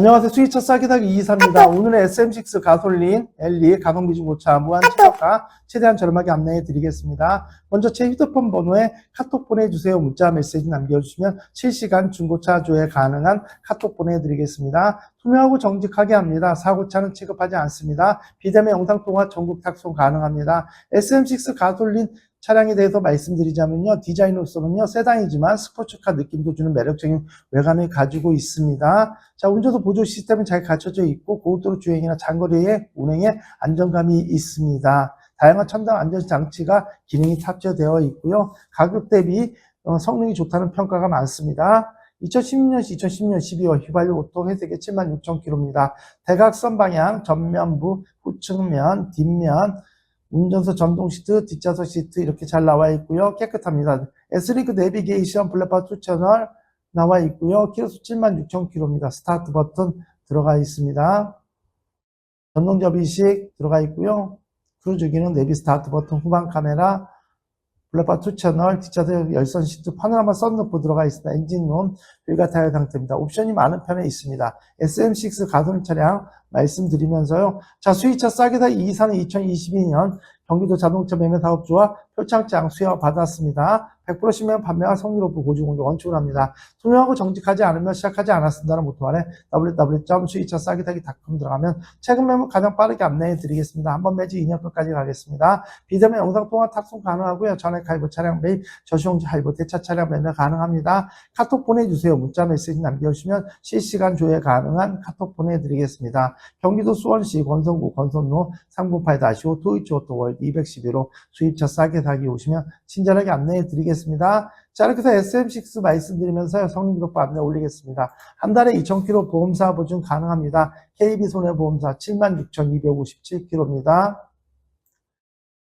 안녕하세요. 수위차 싸기다기 이이사입니다. 오늘은 SM6 가솔린 LE 가성비 중고차 무한 최저가 최대한 저렴하게 안내해 드리겠습니다. 먼저 제 휴대폰 번호에 카톡 보내주세요. 문자 메시지 남겨주시면 실시간 중고차 조회 가능한 카톡 보내드리겠습니다. 투명하고 정직하게 합니다. 사고차는 취급하지 않습니다. 비대면 영상통화 전국 탁송 가능합니다. SM6 가솔린 차량에 대해서 말씀드리자면요. 디자인으로서는요. 세단이지만 스포츠카 느낌도 주는 매력적인 외관을 가지고 있습니다. 자, 운전석 보조 시스템은 잘 갖춰져 있고 고속도로 주행이나 장거리의 운행에 안정감이 있습니다. 다양한 첨단 안전 장치가 기능이 탑재되어 있고요. 가격 대비 어, 성능이 좋다는 평가가 많습니다. 2016년, 2010년 12월 휘발유 오토 회색의 76,000km입니다. 대각선 방향, 전면부, 후측면, 뒷면, 운전석 전동 시트, 뒷좌석 시트 이렇게 잘 나와 있고요. 깨끗합니다. S링크 내비게이션 블랙바 2 채널 나와 있고요. 키로수 76,000km입니다. 스타트 버튼 들어가 있습니다. 전동 접이식 들어가 있고요. 크루즈 기능 내비 스타트 버튼 후방 카메라 블랙바 2 채널 뒷좌석 열선 시트 파노라마 썬루프 들어가 있습니다. 엔진룸 휠과 타이어 상태입니다. 옵션이 많은 편에 있습니다. SM6 가솔린 차량 말씀드리면서요. 자, 수위차 싸게다 이사는 2022년 경기도 자동차 매매 사업주와 표창장 수여 받았습니다. 100% 신명 판매와 성리 높은 고주 공개 원칙을 합니다. 투명하고 정직하지 않으면 시작하지 않았습니다는 모토 아래 www.수위차싸게다기.com 들어가면 최근 매물 가장 빠르게 안내해 드리겠습니다. 한번 매지 2년 끝까지 가겠습니다. 비대면 영상 통화 탁송 가능하고요. 전액 할부 차량 매입, 저시용지 할부, 대차 차량 매매 가능합니다. 카톡 보내주세요. 문자 메시지 남겨주시면 실시간 조회 가능한 카톡 보내드리겠습니다. 경기도 수원시 권성구 권선로 398-5 토이치 오토월드 211호 수입차 싸게 사기 오시면 친절하게 안내해 드리겠습니다. 자, 이렇게 해서 SM6 말씀드리면서 성능 기록 안내 올리겠습니다. 한 달에 2,000km 보험사 보증 가능합니다. KB손해보험사 76,257km입니다.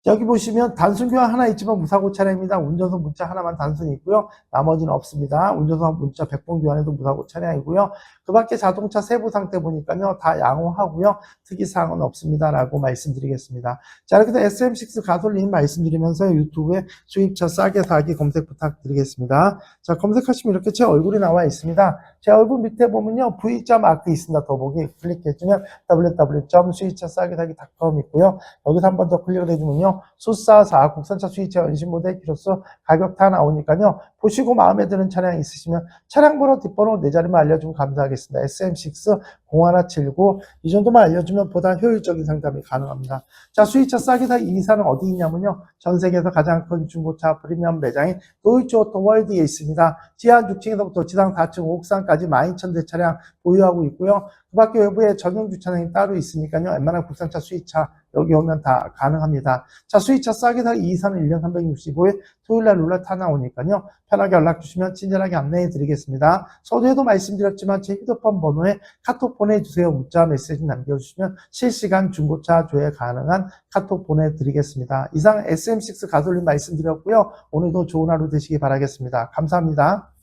여기 보시면 단순 교환 하나 있지만 무사고 차량입니다. 운전석 문자 하나만 단순히 있고요. 나머지는 없습니다. 운전석 문자 100번 교환해도 무사고 차량이고요. 그 밖에 자동차 세부 상태 보니까요. 다 양호하고요. 특이사항은 없습니다 라고 말씀드리겠습니다. 자, 이렇게 해서 SM6 가솔린 말씀드리면서 유튜브에 수입차 싸게 사기 검색 부탁드리겠습니다. 자, 검색하시면 이렇게 제 얼굴이 나와 있습니다. 제 얼굴 밑에 보면요. V자 마크 있습니다. 더보기 클릭해주면 www.수입차싸게 사기.com 있고요. 여기서 한 번 더 클릭을 해주면요. 수사사 국산차 수입차 연신 모델 키로수 가격 다 나오니까요. 보시고 마음에 드는 차량 있으시면 차량 번호 뒷번호 네 자리만 알려주면 감사하겠습니다. SM6 0179 이 정도만 알려주면 보다 효율적인 상담이 가능합니다. 자 수입차 싸게 사기 이사는 어디 있냐면요. 전 세계에서 가장 큰 중고차 프리미엄 매장인 도이치 오토 월드에 있습니다. 지하 6층에서부터 지상 4층 옥상까지 12,000대 차량 보유하고 있고요. 그 밖에 외부에 전용 주차장이 따로 있으니까요. 웬만한 국산차 수입차 여기 오면 다 가능합니다. 자, 수입차 싸게 사기 이사는 1년 365일 토요일 날 룰렛 하나 오니까요. 편하게 연락 주시면 친절하게 안내해 드리겠습니다. 서두에도 말씀드렸지만 제 휴대폰 번호에 카톡 보내주세요. 문자 메시지 남겨주시면 실시간 중고차 조회 가능한 카톡 보내드리겠습니다. 이상 SM6 가솔린 말씀드렸고요. 오늘도 좋은 하루 되시기 바라겠습니다. 감사합니다.